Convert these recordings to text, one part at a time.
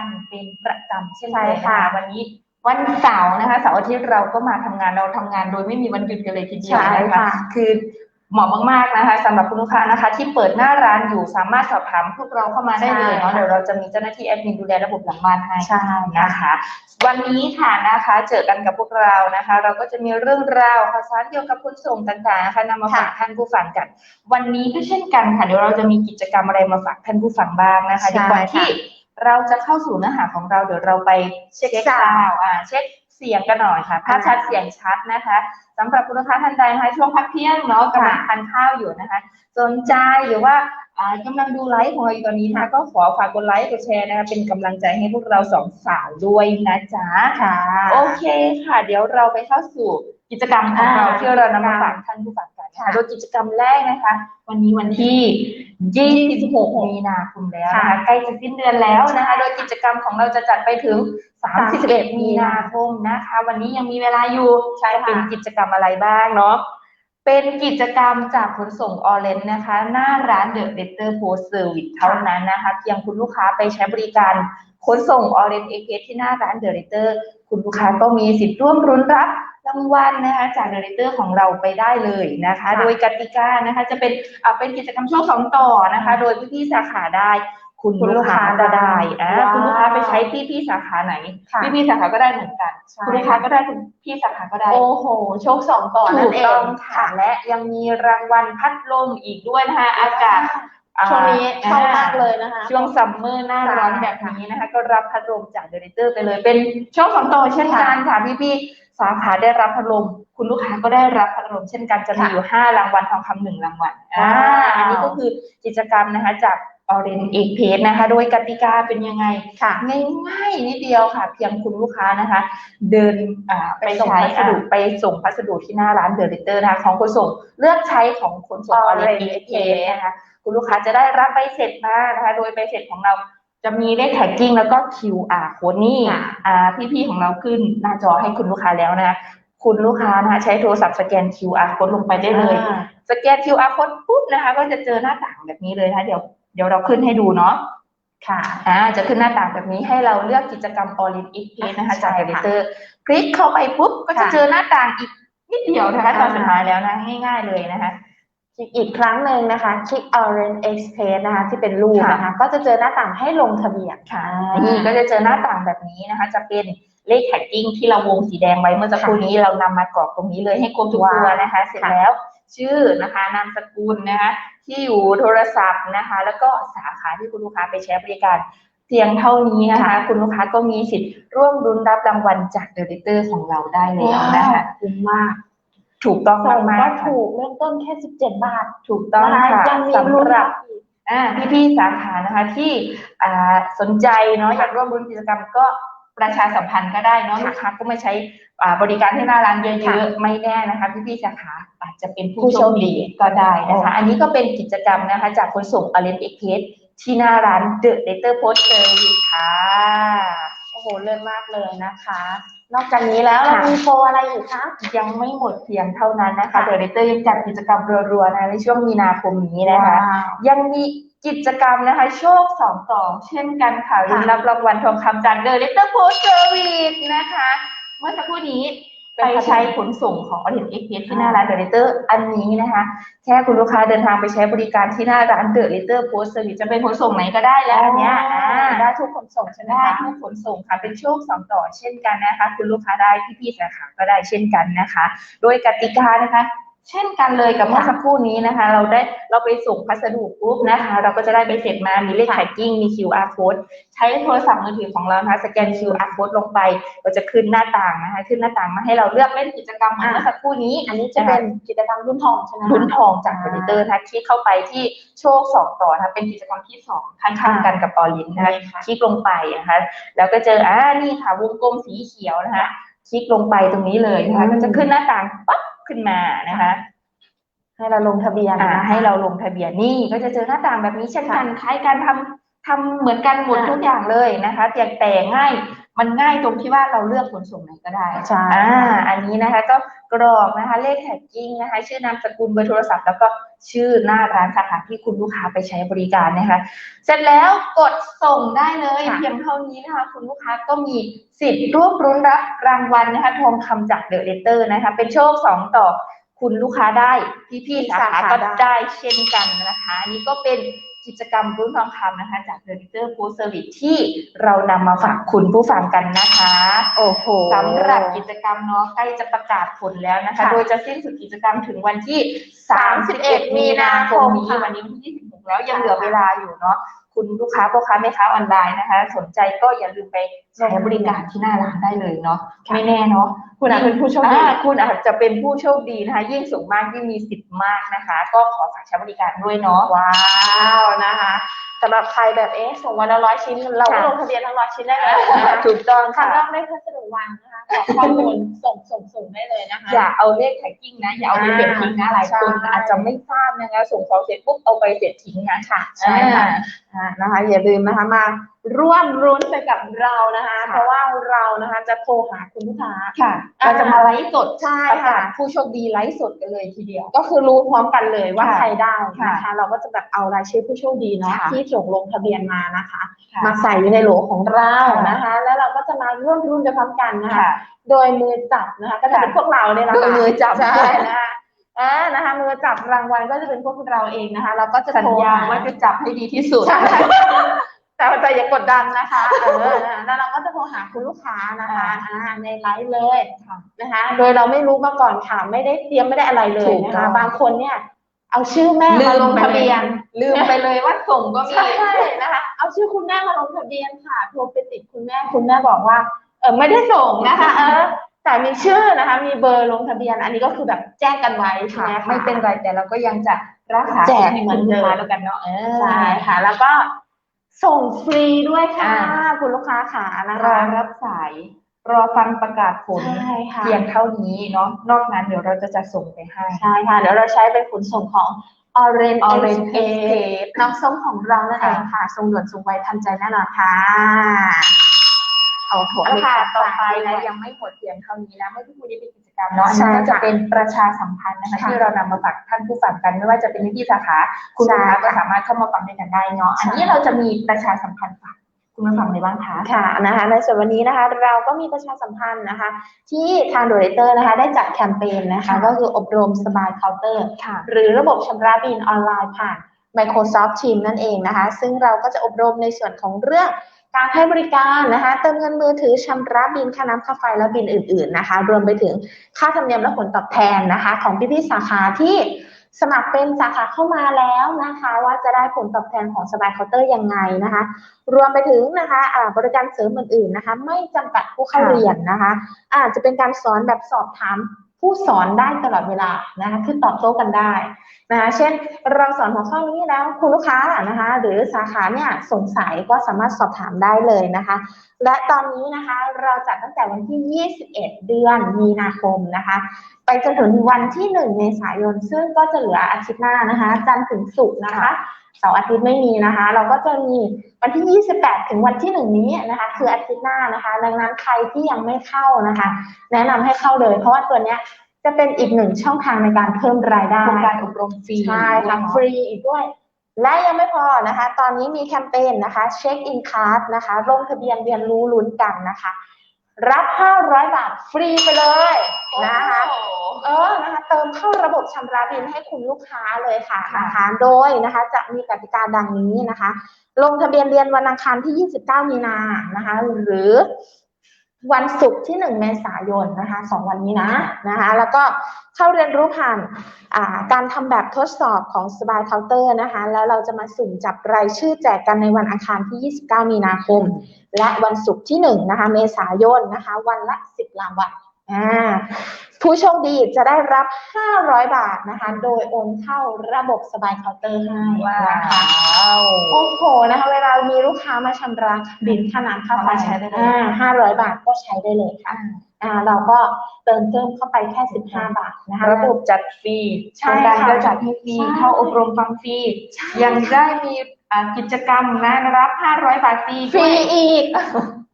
กันเป็นประจำเช่นเคยนใช่ค่ะ วันนี้วันเสาร์นะคะเสาร์อาทิตย์เราก็มาทำงานเราทำงานโดยไม่มีวันหยุดกันเลยทีเดียวใช่นะคะค่ะคือเหมาะมากๆนะคะสำหรับคุณลูกค้านะคะ ที่เปิดหน้าร้านอยู่สามารถสอบถามพวกเราเข้ามาได้เลยเนาะใช่ค่ะเดี๋ยวเราจะมีเจ้าหน้าที่แอดมินดูแลระบบหลังบ้านให้ใช่นะคะ วันนี้ค่ะนะคะเจอกันกับพวกเรานะคะ เราก็จะมีเรื่องราวข่าวสารเกี่ยวกับขนส่งต่างๆนะคะนำมาฝากท่านผู้ฟังกัน วันนี้ก็เช่นกันค่ะเดี๋ยวเราจะมีกิจกรรมอะไรมาฝากท่านผู้ฟังบ้างนะคะใช่เดี๋ยวก่อนค่ะที่ เราจะเข้าสู่เนื้อหาของเราเดี๋ยวเราไปเช็คเช็คซาซาวด์วด์อ่าเช็คเสียงกันหน่อยค่ะภาพอ่าชัดเสียงชัดนะคะสำหรับคุณลูกค้าท่านใดนะคะช่วงพักเที่ยงเนาะกำลังค่ะทานข้าวอยู่นะคะ สนใจหรือว่าอ่ากำลังดูไลฟ์ของเราอยู่ตอนนี้นะคะก็ขอฝากกดไลค์กดแชร์นะคะเป็นกำลังใจให้พวกเราสองสาวด้วยนะจ๊ะค่ะ โอเคค่ะ เดี๋ยวเราไปเข้าสู่กิจกรรมของเราอ่าที่เรานำมาฝากท่านผู้ฟังกันนะ คะค่ะ โดยกิจกรรมแรกนะคะ วันนี้วันที่ 26 มีนาคมแล้วนะคะค่ะใกล้จะสิ้นเดือนแล้วนะคะ โดยกิจกรรมของเราจะจัดไปถึง31 31 มีนาคมนะคะ วันนี้ยังมีเวลาอยู่ใช่ค่ะเป็นกิจกรรมอะไรบ้างเนาะเป็นกิจกรรมจากขนส่งออเรนนะคะ หน้าร้าน The Letter Post Service เท่านั้นนะคะ เพียงคุณลูกค้าไปใช้บริการขนส่งออเรนเอเพที่หน้าร้าน The Letter คุณลูกค้าก็มีสิทธิ์ร่วมรุ้นรับ รางวัลนะคะจาก The Letter ของเราไปได้เลยนะคะค่ะโดยกติกานะคะจะเป็นอ่าเป็นกิจกรรมช่วงสองต่อนะคะ โดยพี่ๆสาขาได้คุณคุณลูกค้าลูกค้าก็ได้อ่าว้าวคุณลูกค้าไปใช้ที่พี่สาขาไหนค่ะพี่ๆสาขาก็ได้เหมือนกันใช่คุณลูกค้าก็ได้คุณพี่สาขาก็ได้ โอ้โห โชคสองต่อนั่ถูนกเอต้องงค่ะ และยังมีรางวัลพัดลมอีกด้วยนะคะ อากาศอ่าช่วงนี้เข้ามากเลยนะคะ ช่วงซัมเมอร์หน้าร้อนใช่แบบนี้นะคะ ก็รับพัดลมจากเดลิเตอร์ไปเลย เป็นช่วงของต่อเช่นกันค่ะพี่ๆ สาขาได้รับพัดลม คุณลูกค้าก็ได้รับพัดลมเช่นกันจะมีอยู่ห้ารางวัลทองคำหนึ่งรางวัลอ่าว้าวอันนี้ก็คือกิจกรรมนะคะจากออเรนเอกเพจนะคะ โดยกติกาเป็นยังไงค่ะง่ายๆนิดเดียวค่ะ เพียงคุณลูกค้านะคะ เดินอ่าไปไปส่งใช้พัสดุอ่าไปส่งพัสดุที่หน้าร้านเดอะลิเตอร์นะคะของขนส่งเลือกใช้ของขนส่งออเรน Orange เอเนะคะคุณลูกค้าจะได้รับใบเสร็จมานะคะ โดยใบเสร็จของเรา จะมีเลขแท็กกิ้งแล้วก็ QR โค้ดนี่ค่ะอ่าพี่ๆของเราขึ้นหน้าจอให้คุณลูกค้าแล้วนะคะคุณลูกค้านะคะใช้โทรศัพท์สแกน QR โค้ดลงไปได้เลยอ่าสแกน QR โค้ดปุ๊บนะคะ ก็จะเจอหน้าต่างแบบนี้เลยนะคะเดี๋ยวเดี๋ยวเราขึ้นให้ดูเนาะค่ะอ่าจะขึ้นหน้าต่างแบบนี้ให้เราเลือกกิจกรรม All in X Page นะคะใช่จากค่ะเดลิเตอร์คลิกเข้าไปปุ๊บก็จะค่ะเจอหน้าต่างอีกนิดเดียวนะคะอ่าตอนสุดท้ายแล้วนะง่าย ๆเลยนะคะคลิก อีกครั้งหนึ่งนะคะคลิก Orange Express นะคะ ที่เป็นรูปค่ะนะคะ ก็จะเจอหน้าต่างให้ลงทะเบียนค่ะนี่ก็จะเจอหน้าต่างแบบนี้นะคะ จะเป็นเลขแท็กกิ้งที่เราวงสีแดงไว้เมื่อสักครู่นี้เรานำมากรอกตรงนี้เลยให้ครบทุกตัวนะคะ เสร็จแล้วชื่อนะคะนามสกุลนะคะ ที่อยู่โทรศัพท์นะคะ แล้วก็สาขาที่คุณลูกค้าไปใช้บริการเพียงเท่านี้นะคะค่ะคุณลูกค้าก็มีสิทธิ์ร่วมรุ้นรับรางวัลจากเดลิเตอร์ของเราได้แล้วนะคะคุ้มมาก ถูกต้องส่งมาก็กๆค่ะถูกเริ่มต้นแค่17บาทถูกต้องนะคะค่ะยังมีสำลุ้นหรับ อีก อ่าพี่ๆสาขานะคะที่อ่าสนใจเนาะอยากร่วมรุ้นกิจกรรมก็ประชาสัมพันธ์ก็ได้เนาะค่ะลูกค้าก็มาใช้อ่าบริการที่หน้าร้านเยค่ะอะๆไม่แน่นะคะพี่ๆสาขาอาจจะเป็นผู้ผู้โชโชคคดีดีก็ได้นะคะโอ้อันนี้ก็เป็นกิจกรรมนะคะ จากขนส่งอเลนเอ็กเพสที่หน้าร้าน The Letter Post Service ค่ะ โอ้โหเลิศมากเลยนะคะ นอกจากนี้แล้วเราค่ะมีโปรอะไรอีกคะยังไม่หมดเพียงเท่านั้นนะคะค่ะ The Letter ยังจัดกิจกรรมรัวๆนะในช่วงมีนาคมนี้นะคะว้าวยังมีกิจกรรมนะคะ โชคสองต่อเช่นกันค่ะค่ะรุ่นรับรางวัลทองคำจาก The Letter Post Service นะคะ เมื่อสักครู่นี้ ไปใช้ขนส่งของออเดนเอ็กเพที่หน้าร้าน The Letter อันนี้นะคะแค่คุณลูกค้าเดินทางไปใช้บริการที่หน้าร้าน The Letter Post Service จะเป็นขนส่งไหนก็ได้แล้วอันเนี้ยอ่าได้ทุกขนส่งใช่ไหมได้คะทุกขนส่งค่ะเป็นโชคสองต่อเช่นกันนะคะ คุณลูกค้าได้พี่ๆสาขาก็ได้เช่นกันนะคะ โดยกติกานะคะ เช่นกันเลยกับเมื่อสักครู่นี้นะคะ เราได้เราไปส่งพัสดุปุ๊บนะคะ เราก็จะได้ไปเสร็จมามีเลขค่ะแท็กกิ้งมี QR code ใช้โทรศัพท์มือถือของเรานะคะสแกน QR code ลงไปก็จะขึ้นหน้าต่างนะคะขึ้นหน้าต่างมาให้เราเลือกเล่นกิจกรรมเหมือนเมื่อสักครู่นี้ อันนี้จะเป็นกิจกรรมรุ่นทองใช่ไหมคะลุ้นทองจากเดลิเตอร์นะคะคลิกเข้าไปที่โชคสองต่อนะคะเป็นกิจกรรมที่สองข้างๆกันกับออลินนะคะค่ะคลิกลงไปนะคะแล้วก็เจออ่านี่ค่ะวงกลมสีเขียวนะคะ คลิกลงไปตรงนี้เลยนะคะอืมก็จะขึ้นหน้าต่างปั๊บขึ้นมานะคะ ให้เราลงทะเบียนอ่านะคะให้เราลงทะเบียนนี่ก็จะเจอหน้าต่างแบบนี้เช่นกันคล้ายการทำทำเหมือนกันหมดค่ะทุกอย่างเลยนะคะแต่แต่ง่าย มันง่ายตรงที่ว่าเราเลือกขนส่งไหนก็ได้ใช่อ่าอันนี้นะคะก็กรอกนะคะเลขแท็กกิ้งนะคะ ชื่อนามสกุลเบอร์โทรศัพท์ แล้วก็ชื่อหน้าร้านสาขาที่คุณลูกค้าไปใช้บริการนะคะ เสร็จแล้วกดส่งได้เลยค่ะเพียงเท่านี้นะคะ คุณลูกค้าก็มีสิทธิ์ร่วมรุ้นรับรางวัลนะคะทองคำจากเดอะเลเตอร์นะคะ เป็นโชคสองต่อคุณลูกค้าได้พี่ๆสาขาก็ได้เช่นกันนะคะอันนี้ก็เป็น กิจกรรมรุ้นทองคำนะคะ จากเดอะเลเตอร์โพสเซอร์วิสที่เรานำมาฝากคุณผู้ฟังกันนะคะ โอ้โหสำหรับกิจกรรมเนาะใกล้จะประกาศผลแล้วนะคะ ค่ะโดยจะสิ้นสุดกิจกรรมถึงวันที่ 31มีนาคมนี้ค่ะ วันนี้วันที่ 26 แล้วยังเหลือเวลาอยู่เนาะ คุณลูกค้าพ่อค้าแม่ค้าออนไลน์นะคะ สนใจก็อย่าลืมไปใช้บริการที่หน้าร้านได้เลยเนาะค่ะไม่แน่เนาะคุณอาจเป็นผู้โชคดีอ่าคุณอาจจะเป็นผู้โชคดีนะคะ ยิ่งสูงมากยิ่งมีสิทธิ์มากนะคะ ก็ขอฝากใช้บริการด้วยเนาะว้าวนะคะสำหรับใครแบบเอ๊ะส่งวันละร้อยชิ้น เราก็ค่ะลงทะเบียนทั้งร้อยชิ้นได้เลยนะคะถูกต้องข้าค่ะงนอกได้พัสดุวางนะคะ กรอกข้อมูลส่งส่งส่งได้เลยนะคะ อย่าเอาเลขแท็กกิ้งนะ อย่าเอาไปเสร็จทิ้งนะหลายคนใช่อาจจะไม่ทราบนะคะส่งของเสร็จปุ๊บเอาไปเสร็จทิ้งนะค่ะใช่ค่ะอ่านะคะอย่าลืมนะคะมาร่วมรุ้นไปกับเรานะคะค่ะเพราะว่าเรานะคะจะโทรหาคุณลูกค้าค่ะอ่าเราจะมาไลฟ์สดใช่ประค่ะกาศผู้โชคดีไลฟ์สดกันเลยทีเดียว ก็คือรู้พร้อมกันเลยว่าค่ะใครได้นะค่ะคะ เราก็จะแบบเอารายชื่อผู้โชคดีเนาะค่ะที่ส่งลงทะเบียนมานะคะค่ะมาใส่อยู่ในโหลของเราค่ะนะคะ แล้วเราก็จะมาร่วมรุ้นไปพร้อมกันนะคะค่ะโดยมือจับนะคะ ก็จะเป็นค่ะพวกเราเนี่ยแหละโดยค่ะมือจับใช่นะคะอ่านะคะมือจับรางวัลก็จะเป็นพวกเราเองนะคะ เราก็จะสัญโทรญาหว่าจะจับให้ดีที่สุดใช่ แต่แต่อย่ากดดันนะคะเออนะคะแล้วเราก็จะโทรหาคุณลูกค้านะคะอ่าในไลฟ์เลยค่ะนะคะ โดยเราไม่รู้มาก่อนค่ะ ไม่ได้เตรียมไม่ได้อะไรเลยถูกนะต้คะองบางคนเนี่ย เอาชื่อแม่มาลงทะเบียน ลืมไปเลยว่าส่งก็มีใช่นะคะ เอาชื่อคุณแม่มาลงทะเบียนค่ะโทรไปติดคุณแม่คุณแม่บอกว่า เออไม่ได้ส่งนะคะ เออแต่มีชื่อนะคะ มีเบอร์ลงทะเบียน อันนี้ก็คือแบบแจ้งกันไว้ใช่ค่ะไหมคะไม่เป็นไรแต่เราก็ยังจะรักษาแจกให้เหมือนเดิมคุณลูกค้าแล้วกันเนาะเออใช่ค่ะ แล้วก็ ส่งฟรีด้วยค่ะ อ่า คุณลูกค้าค่ะนะรอคะรับสาย รอฟังประกาศผล ใช่ค่ะ เพียงเท่านี้เนาะนอกนั้นเดี๋ยวเราจะจัดส่งไปให้ ใช่ค่ะ เดี๋ยวเราใช้เป็นขนส่งของ Orange Orange Express Express น้องส้มของเรานั่นเองค่ะส่งด่วนส่งไวทันใจแน่นอนค่ะ เอาถั่วเอาเลยค่ะค่ะ ต่อไปฝากด้นะวยยังไม่หมดเพียงเท่านี้นะเมื่อสักครู่นี้เป็นกิจก รรมเนาะอันใช่นี้ก็จะค่ะเป็นประชาสัมพันธ์นะคะค่ะที่เรานำมาฝากท่านผู้ฟังกันไม่ว่าจะเป็นที่สาขาคุณใช่ลูกค้าก็ค่ะสามารถเข้ามาฟังด้วยกันได้เนาะอันนี้ใช่เราจะมีประชาสัมพันธ์ฝากคุณผู้ฟังในบ้างคะค่ะนะคะในส่วนวันนี้นะคะเราก็มีประชาสัมพันธ์นะคะ ที่ทางโดเรเตอร์นะคะ ได้จัดแคมเปญนะคะค่ะก็คืออบรมสบายเคาน์เตอร์ค่ะหรือระบบชำระบินออนไลน์ผ่าน Microsoft Teams นั่นเองนะคะ ซึ่งเราก็จะอบรมในส่วนของเรื่อง การให้บริการนะคะเติมเงินมือถือชำระบินค่าน้ำค่าไฟและบินอื่น ๆนะคะ รวมไปถึงค่าธรรมเนียมและผลตอบแทนนะคะ ของพี่ๆสาขาที่สมัครเป็นสาขาเข้ามาแล้วนะคะ ว่าจะได้ผลตอบแทนของสบายเคาน์เตอร์ยังไงนะคะ รวมไปถึงนะคะอ่าบริการเสริมอื่นๆนะคะ ไม่จำกัดผู้เข้าเรียนนะคะ อาจจะเป็นการสอนแบบสอบถาม ผู้สอนได้ตลอดเวลานะคะคือตอบโต้กันได้นะคะเช่นเราสอนหัวข้อนี้แล้วคุณลูกค้านะคะ หรือสาขาเนี่ยสงสัยก็สามารถสอบถามได้เลยนะคะ และตอนนี้นะคะเราจัดตั้งแต่วันที่ 21 เดือนมีนาคมนะคะ ไปจนถึงวันที่ 1 เมษายน ซึ่งก็จะเหลืออาทิตย์หน้านะคะ จันทร์ถึงศุกร์นะคะ เสาร์อาทิตย์ไม่มีนะคะ เราก็จะมีวันที่ 28 ถึงวันที่1นี้นะคะ คืออาทิตย์หน้านะคะ ดังนั้นใครที่ยังไม่เข้านะคะ แนะนำให้เข้าเลย เพราะว่าตัวเนี้ยจะเป็นอีกหนึ่งช่องทางในการเพิ่มรายได้โครงการอบรมฟรีใช่ค่ะฟรีอีกด้วย และยังไม่พอนะคะ ตอนนี้มีแคมเปญนะคะเช็คอินค r d นะคะลงทะเบียนเรียนรู้ลุ้นกันนะคะ รับ 500 บาทฟรีไปเลยนะคะ เออ นะคะ เติมเข้าระบบชำระบินให้คุณลูกค้าเลยค่ะค่ะนะคะ โดยนะคะ จะมีกติกาดังนี้นะคะ ลงทะเบียนเรียนวันอังคารที่ 29 มีนานะคะ หรือ วันศุกร์ที่ 1 เมษายนนะคะสองวันนี้นะนะคะ แล้วก็เข้าเรียนรู้ผ่านอ่าการทำแบบทดสอบของสบายเคาน์เตอร์นะคะ แล้วเราจะมาสุ่มจับรายชื่อแจกกันในวันอังคารที่ 29 มีนาคม และวันศุกร์ที่ 1 นะคะ เมษายนนะคะ วันละ 10รางวัล อ่าผู้โชคดีจะได้รับ 500 บาทนะคะ โดยโอนเข้าระบบสบายเคาน์เตอร์ให้ว้านะคะวโอ้โหนะคะ เวลามีลูกค้ามาชำระบินค่าน้ำค่าไฟสามารถใช้ได้เลยห้าร้อยบาทก็ใช้ได้เลยค่ะอ่าเราก็เติมเพิ่มเข้าไปแค่ 15 บาทนะคะระบบจัดฟรีใช่โครงการค่ะก็จัดให้ฟรีใช่เข้าอบรมฟังฟรียังได้มีอ่ากิจกรรมนะรับ 500 บาทฟรีฟรีด้วยอีก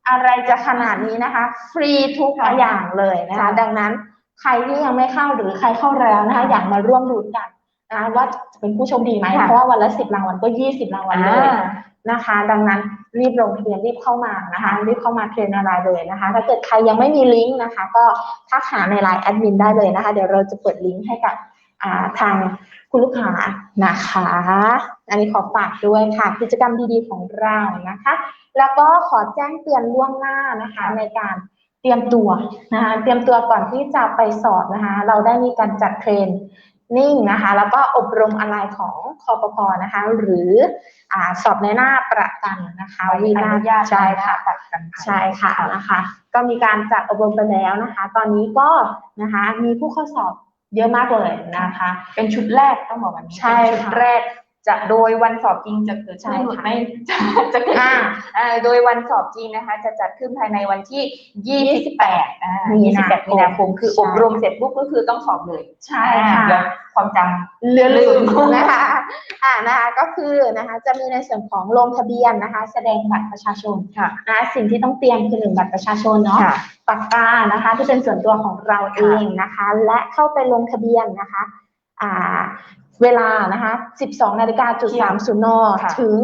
อะไรจะขนาดนี้นะคะ ฟรีทุกค่ะอย่างเลยนะคะค่ะดังนั้นใครที่ยังไม่เข้าหรือใครเข้าแล้วนะคะค่ะอยากมาร่วมลุ้นกันนะคะว่าจะเป็นผู้โชคดีไหมค่ะเพราะว่าวันละสิบรางวัลก็ยี่สิบรางวัลเลยอ่านะคะ ดังนั้นรีบลงทะเบียนรีบเข้ามานะคะ รีบเข้ามาเทรนอะไรเลยนะคะ ถ้าเกิดใครยังไม่มีลิงก์นะคะ ก็ทักหาในไลน์แอดมินได้เลยนะคะ เดี๋ยวเราจะเปิดลิงก์ให้กับอ่า ทางคุณลูกค้านะคะ อันนี้ขอฝากด้วยค่ะกิจกรรมดีๆของเรานะคะ แล้วก็ขอแจ้งเตือนล่วงหน้านะคะในการเตรียมตัวนะคะเตรียมตัวก่อนที่จะไปสอบนะคะ เราได้มีการจัดเทรนนิ่งนะคะ แล้วก็อบรมอะไรของคอปพนะคะ หรืออ่าสอบในหน้าประกันนะคะใบวีอนานุญาตใช่ค่ะบัตรกันภัยใช่ค่ะนะคะ ก็มีการจัดอบรมไปแล้วนะคะ ตอนนี้ก็นะคะมีผู้เข้าสอบ เยอะมากเลยนะคะ เป็นชุดแรกต้องบอกวันนี้ใช่เป็นชุดค่ะแรกจะโดยวันสอบจริงจะเกิดขึ้นใช่หรือค่ะไม่จะจะเกิดอ่าขึ้นอ่าโดยวันสอบจริงนะคะ จะจัดขึ้นภายในวันที่ 28อ่ามีนาคม28มีนาคมคือใช่อบรมเสร็จปุ๊บก็คือต้องสอบเลย ใช่ค่ะอ่าเดี๋ยวความจำเลือลืมลืมนะคะ อ่านะคะก็คือนะคะจะมีในส่วนของลงทะเบียนนะคะ แสดงบัตรประชาชนค่ะนะคะสิ่งที่ต้องเตรียมคือหนึ่งบัตรประชาชนเนาะค่ะปากกานะคะ ที่เป็นส่วนตัวของเราเองนะคะ และเข้าไปลงทะเบียนนะคะอ่า เวลานะคะ 12 นาฬิกาจุด30นค่ะถึง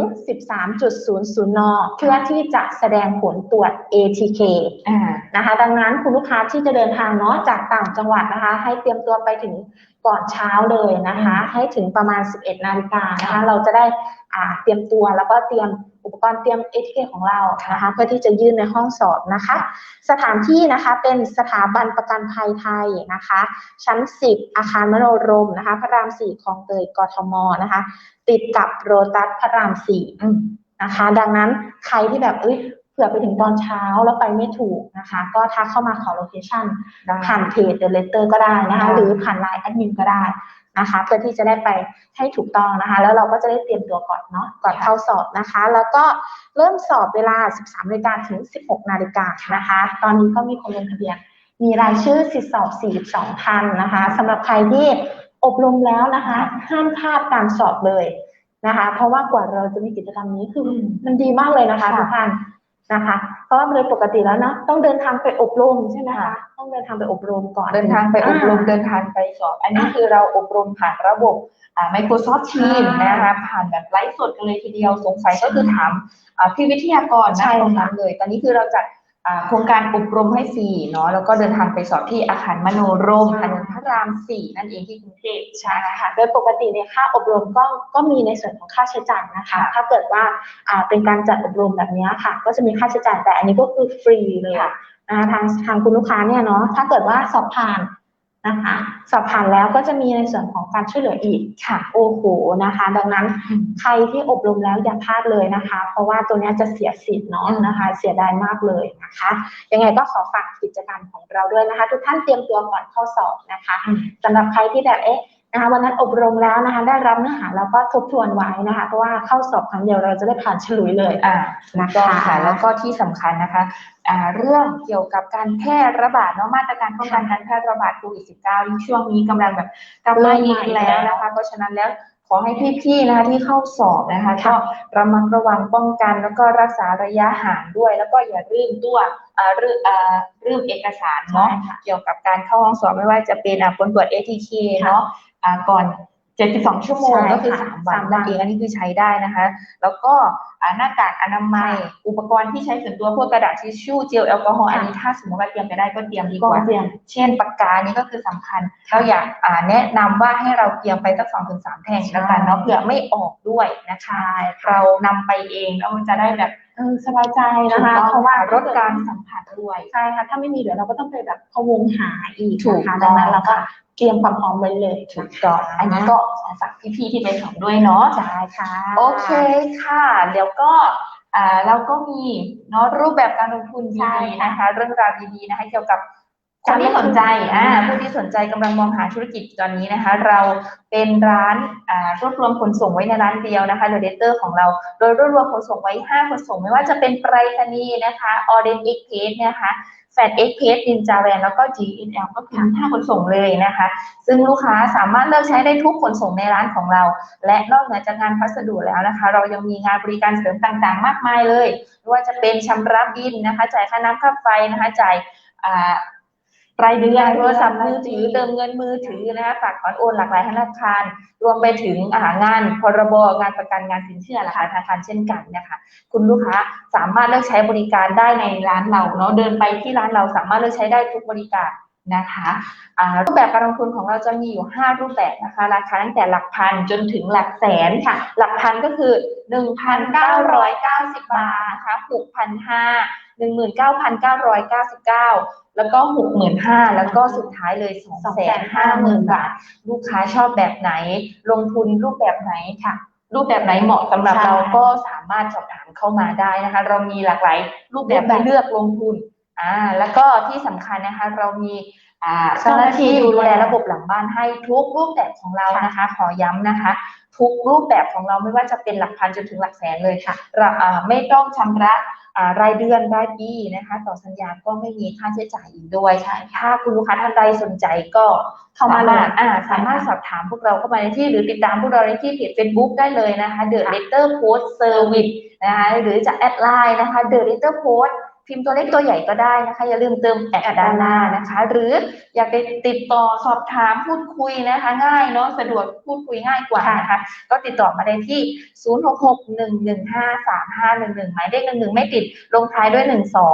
13.00นเพื่อที่จะแสดงผลตรวจ ATK อ่านะคะ ดังนั้นคุณลูกค้าที่จะเดินทางเนาะจากต่างจังหวัดนะคะ ให้เตรียมตัวไปถึงก่อนเช้าเลยนะคะ ให้ถึงประมาณ 11 นาฬิกานะคะค่ะเราจะได้อ่าเตรียมตัวแล้วก็เตรียม อุปกรณ์เตรียม ATK ของเรานะคะเพื่อที่จะยื่นในห้องสอบนะคะ สถานที่นะคะเป็นสถาบันประกันภัยไทยนะคะ ชั้น 10 อาคารมโนรมนะคะ พระราม4คลองเตยกทมนะคะ ติดกับโรตัสพระราม4อืมนะคะ ดังนั้นใครที่แบบเอ้ยเผื่อไปถึงตอนเช้าแล้วไปไม่ถูกนะคะ ก็ทักเข้ามาขอโลเคชั่นได้ผ่านเพจ The Letter ก็ได้นะคะค่ะหรือผ่านไลน์แอดมินก็ได้ นะคะ เพื่อที่จะได้ไปให้ถูกต้องนะคะ แล้วเราก็จะได้เตรียมตัวก่อนเนาะก่อนเข้าสอบนะคะ แล้วก็เริ่มสอบเวลา 13นาฬิกาถึง 16นาฬิกานะคะ ตอนนี้ก็มีคนลงทะเบียน มีรายชื่อสิทธิสอบ 42ท่านนะคะสำหรับใครที่อบรมแล้วนะคะ ห้ามพลาดการสอบเลยนะคะ เพราะว่ากว่าเราจะมีกิจกรรมนี้คืออมมันดีมากเลยนะคะค่ะทุกท่าน นะคะ เพราะว่าโดยปกติแล้วนะต้องเดินทางไปอบรมใช่ไหมคะค่ะต้องเดินทางไปอบรมก่อนเดินทางไปอบรมาเดินทางไปสอบอันนี้คือเราอบรมผ่านระบบอ่า Microsoft Teams อ่านนะคะผ่านแบบไลฟ์สดกันเลยทีเดียวสงสัยก็คือถามอ่าพี่วิทยากรใช่นะตรงค่ะนั้นเลย ตอนนี้คือเราจัดอ่า โครงการอบรมให้ฟรีเนาะแล้วก็เดินทางไปสอบที่อาคารมโนรมถนนพระรามสี่นั่นเองที่กรุงเทพใช่ค่ะโดยปกติเนี่ยค่าอบรมก็ก็มีในส่วนของค่าใช้จ่ายนะคะ ถ้าเกิดว่าอ่าเป็นการจัดอบรมแบบนี้ค่ะ ก็จะมีค่าใช้จ่ายแต่อันนี้ก็คือฟรีเลยค่ะนะคะทางทางคุณลูกค้าเนี่ยเนาะถ้าเกิดว่าสอบผ่าน นะคะสอบผ่านแล้วก็จะมีในส่วนของการช่วยเหลืออีกค่ะ โอ้โหนะคะ ดังนั้นอืมใครที่อบรมแล้วอย่าพลาดเลยนะคะ เพราะว่าตัวเนี้ยจะเสียสิทธิ์เนาะอืมนะคะ เสียดายมากเลยนะคะ ยังไงก็ขอฝากกิจกรรมของเราด้วยนะคะ ทุกท่านเตรียมตัวก่อนเข้าสอบนะคะอืมสำหรับใครที่แบบเอ๊ะ นะคะวันนั้นอบรมแล้วนะคะได้รับเนื้อหาแล้วก็ทบทวนไว้นะคะเพราะว่าเข้าสอบครั้งเดียวเราจะได้ผ่านฉลุยเลยอ่านะก็คะค่ะแล้วก็ที่สำคัญนะคะอ่าเรื่องเกี่ยวกับการแพร่ระบาดเนาะมาตรการป้องกันการแพร่ระบาดโควิด -19 ที่ช่วงนี้กำลังแบบกลับมาอีกแล้วนะคะเพราะฉะนั้นแล้วขอให้พี่ๆนะคะที่เข้าสอบนะคะก็ระมัดระวังป้องกันแล้วก็รักษาระยะห่างด้วย แล้วก็อย่าลืมตัวอ่าลืมอ่าลืมเอกสารใช่เนาะค่ะเกี่ยวกับการเข้าห้องสอบไม่ว่าจะเป็นอ่าผลตรวจ ATK เนาะอ่า ก่อน 72 ชั่วโมงใช่ก็คือค่ะ3วันสามวันนั่นเองอันนี้คือใช้ได้นะคะ แล้วก็อ่า หน้ากากอนามัย อุปกรณ์ที่ใช้ส่วนตัวพวกกระดาษทิชชู่เจลแอลกอฮอล์ค่ะอันนี้ถ้าสมมติว่าเตรียมไปได้ก็เตรียมดีก็กว่าเตรียมเช่นปากกานี่ก็คือสำคัญเราอยากอ่าแนะนำว่าให้เราเตรียมไปสักสองถึงสามแท่งใช่แล้วกันเนาะเผื่อไม่ออกด้วยนะคะเรานำไปเองแล้วมันจะได้แบบเออสบายใจถูนะกคะต้องเพราะว่าลดการสัมผัสด้วยใช่ค่ะถ้าไม่มีเดี๋ยวเราก็ต้องไปแบบพะวงหาอีกถูกนะคะต้ดัองงนั้นเราก็เตรียมความพร้อมไว้เลยถูกต้องอันนี้ก็ขอฝากพี่ๆที่ไปสอบด้วยเนาะใช่ค่ะ โอเคค่ะ เดี๋ยวก็อ่าเราก็มีเนาะรูปแบบการลงทุนใช่ดีๆค่ะนะคะ เรื่องราวดีๆนะคะเกี่ยวกับคนที่สนใจอ่าผู้ที่สนใจกำลังมองหาธุรกิจตอนนี้นะคะ เราเป็นร้านอ่ารวบรวมขนส่งไว้ในร้านเดียวนะคะเดอะเดเตอร์ของเรา โดยรวบรวมขนส่งไว้ 5 ขนส่งไม่ว่าจะเป็นไปรษณีย์นะคะออเดนเอ็กเพสนะคะ แฟดเอ็กเพสนินจาแวนแล้วก็ GNL ก็คือห้าขนส่งเลยนะคะ ซึ่งลูกค้าสามารถเลือกใช้ได้ทุกขนส่งในร้านของเรา และนอกเหนือจากงานพัสดุแล้วนะคะ เรายังมีงานบริการเสริมต่างๆ มากมายเลยไม่ว่าจะเป็นชำระบินนะคะ จ่ายค่าน้ำค่าไฟนะคะ จ่ายอ่า รายเดือนโทรศัพท์มือถือเติมเงินมือถือนะคะฝากถอนโอนหลากหลายธนาคาร รวมไปถึงอาหารงานพรบงานประกันงานสินเชื่อหลากหลายธนาคารเช่นกันนะคะคุณลูกค้าสามารถเลือกใช้บริการได้ในร้านเราเนาะเดินไปที่ร้านเราสามารถเลือกใช้ได้ทุกบริการนะคะอ่ารูปแบบการลงทุนของเราจะมีอยู่ 5 รูปแบบนะคะ ราคาตั้งแต่หลักพันจนถึงหลักแสนค่ะ หลักพันก็คือ 1,990 บาทนะคะ6,500 19,999 แล้วก็ 65,000 แล้วก็สุดท้ายเลย 250,000 บาท ลูกค้าชอบแบบไหน ลงทุนรูปแบบไหนค่ะ รูปแบบไหนเหมาะสำหรับใช่เราก็สามารถสอบถามเข้ามาได้นะคะ เรามีหลากหลายรูปแบบให้เลือกลงทุนอ่าแล้วก็ที่สำคัญนะคะเรามีอ่าเจ้าหน้าที่ดูแลระบบหลังบ้านให้ทุกรูปแบบของเรานะคะ ขอย้ำนะคะ ทุกรูปแบบของเราไม่ว่าจะเป็นหลักพันจนถึงหลักแสนเลยค่ะเราอ่าไม่ต้องชำระอ่ารายเดือนรายปีนะคะ ต่อสัญญาก็ไม่มีค่าใช้จ่ายอีกด้วยใช่ถ้าคุณลูกค้าท่านใดสนใจก็เข้ามาเลยอ่าสามารถสอบถามพวกเราเข้ามาในที่หรือติดตามพวกเราในที่เพจ Facebook ได้เลยนะคะ The Letter Post Service นะคะหรือจะแอดไลน์นะคะ The Letter Post พิ พิมพ์ตัวเล็กตัวใหญ่ก็ได้นะคะ อย่าลืมเติมแอดด้านหน้านะคะ หรืออยากไปติดต่อสอบถามพูดคุยนะคะ ง่ายเนาะสะดวกพูดคุยง่ายกว่านะคะ ก็ติดต่อมาได้ที่ 0661153511 หมายเลข11ไม่ติดลงท้ายด้วย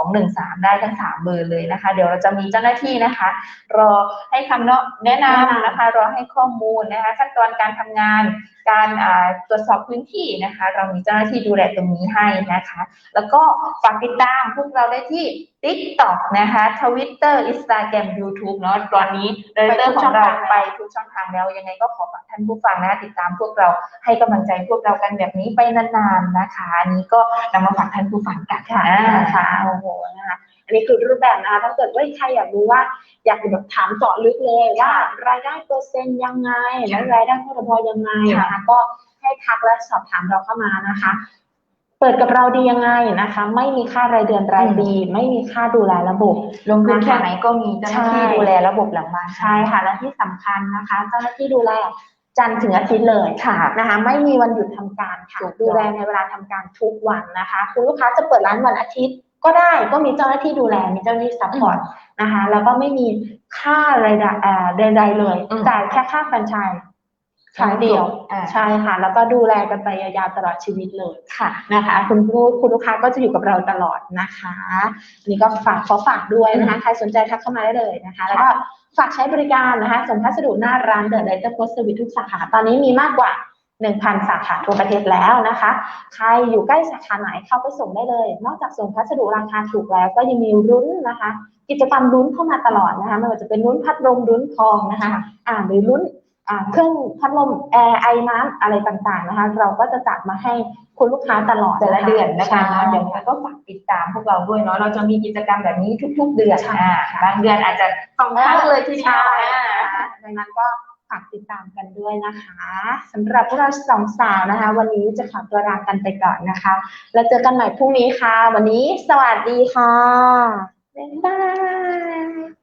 1213 ได้ทั้ง 3 เบอร์เลยนะคะ เดี๋ยวเราจะมีเจ้าหน้าที่นะคะ รอให้คำแนะนำนะคะ รอให้ข้อมูลนะคะ ขั้นตอนการทำงาน การอ่าตรวจสอบพื้นที่นะคะ เรามีเจ้าหน้าที่ดูแลตรงนี้ให้นะคะ แล้วก็ฝากติดตามพวกเราได้ที่ TikTok นะคะ Twitter Instagram YouTube เนาะตอนนี้เรเตอร์ของเราไปทุกช่องทางแล้ว ยังไงก็ขอฝากท่านผู้ฟังนะคะติดตามพวกเราให้กำลังใจพวกเรากันแบบนี้ไปนานๆนะคะอันนี้ก็นำมาฝากท่านผู้ฟังกันค่ะนะคะโอ้โหนะคะ อันนี้คือรูปแบบนะคะถ้าเกิดว่าใครอยากรู้ว่า อยากแบบถามเจาะลึกเลยว่ารายได้เปอร์เซ็นต์ยังไงและรายได้พรบยังไงนะคะก็ให้ทักและสอบถามเราเข้ามานะคะเปิดกับเราดียังไงนะคะ ไม่มีค่ารายเดือนรายปีไม่มีค่าดูแลระบบ ลงทุนแค่ไหนก็มีเจ้าหน้าที่ดูแลระบบหลังบ้านใช่ค่ะและที่สำคัญนะคะ เจ้าหน้าที่ดูแลจันทร์ถึงอาทิตย์เลยค่ะนะคะ ไม่มีวันหยุดทำการค่ะถูกต้องดูแลในเวลาทำการทุกวันนะคะ คุณลูกค้าจะเปิดร้านวันอาทิตย์ ก็ได้ก็มีเจ้าหน้าที่ดูแลมีเจ้าหน้าที่ซัพพอร์ตนะคะแล้วก็ไม่มีค่ารายได้เอ่อใดๆเลยอืมจ่ายแค่ค่าแฟรนไชส์ครั้งเดียวอ่าใช่ค่ะ แล้วก็ดูแลกันไปยาวๆตลอดชีวิตเลยค่ะนะคะ คุณผู้คุณลูกค้าก็จะอยู่กับเราตลอดนะคะอันนี้ก็ฝากขอฝากด้วยนะคะ ใครสนใจทักเข้ามาได้เลยนะคะ แล้วก็ฝากใช้บริการนะคะส่งพัสดุหน้าร้านเดอะไดเตอร์โพสต์สวิตทุกสาขา ตอนนี้มีมากกว่า 1,000 สาขาทั่วประเทศแล้วนะคะ ใครอยู่ใกล้สาขาไหนเข้าไปส่งได้เลย นอกจากส่งพัสดุราคาถูกแล้ว ก็ยังมีรุ้นนะคะ กิจกรรมลุ้นเข้ามาตลอดนะคะไม่ว่าจะเป็นลุ้นพัดลมลุ้นทองนะคะอ่าหรือลุ้นอ่าเครื่องพัดลมแอร์ไอน้ำอะไรต่างๆนะคะ เราก็จะจัดมาให้คุณลูกค้าตลอดแต่ละเดือนนะคะใช่เนาะเดี๋ยวยังไงก็ฝากติดตามพวกเราด้วยเนาะเราจะมีกิจกรรมแบบนี้ทุก ๆ เดือนใช่อ่าค่ะบางเดือนอาจจะสองครั้งเลยทีเดียวใช่อ่านะคะดังนั้นก็ ฝากติดตามกันด้วยนะคะสำหรับพวกเราสองสาวนะคะ วันนี้จะขอตัวลากันไปก่อนนะคะ แล้วเจอกันใหม่พรุ่งนี้ค่ะ วันนี้สวัสดีค่ะบ๊ายบาย